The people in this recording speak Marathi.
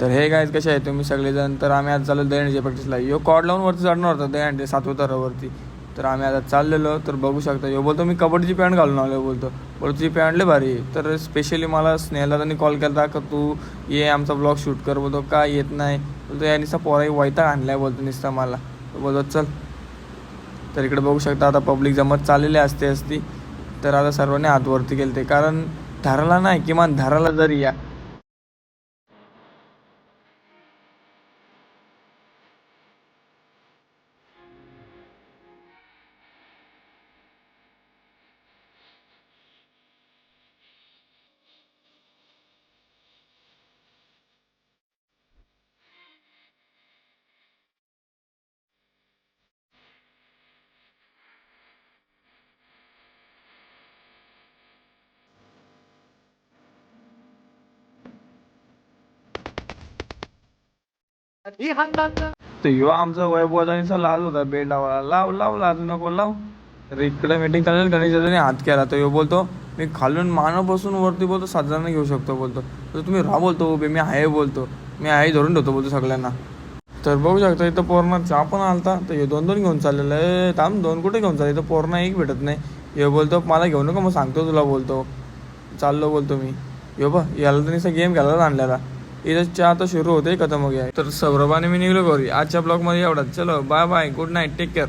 तर हे गायज कसे आहे तुम्ही सगळेजण तर आम्ही आज चाललो दहीहंडीच्या प्रॅक्टिसला यो कॉड लावून वरती चढणार होता दहीहंडी सातव्या तरावरती तर आम्ही आता चाललेलो तर बघू शकता. यो बोलतो मी कबड्डीची पॅन्ट घालून आलो बोलतो बोलतो. ती पॅन्ट लय भारी तर स्पेशली मला स्नेहला त्यांनी कॉल केला का तू ये आमचा ब्लॉग शूट कर बोलतो का येत नाही? बोलतो या निसा पोराही वायता आणलाय बोलतो निसता मला. बोलतो चल. तर इकडे बघू शकता आता पब्लिक जमत चाललेली असते असती. तर आता सर्वांनी हातवरती केले ते कारण धाराला नाही किमान धाराला जरी या तो ह्यो आमचा वैभवाचा लाल होता बेड लावायला लाव लाव लाज नको लाव. तर इकडे मीटिंग चालेल गणेश हात केला तर यो बोलतो मी खालून मानव बसून वरती बोलतो सात जणांना घेऊ शकतो बोलतो. तर तुम्ही राहा बोलतो उभे. मी आहे बोलतो. मी आई धरून ठेवतो बोलतो सगळ्यांना. तर बघू शकता इथं पोरणा चहा पण आलता तर हे दोन दोन घेऊन चाललेलं आहे. थांब दोन कुठे घेऊन चालले? इथं पोरणा एक भेटत नाही. हे बोलतो मला घेऊ नका मग सांगतो तुला बोलतो. चाललो बोलतो मी. यो बा याला तर गेम खेळायला आणलेला. इथं चहा तर सुरू होते खतम हो गया तर सौरभाने मी निघलो घरी. आजच्या ब्लॉगमध्ये एवढा चलो bye bye good night take care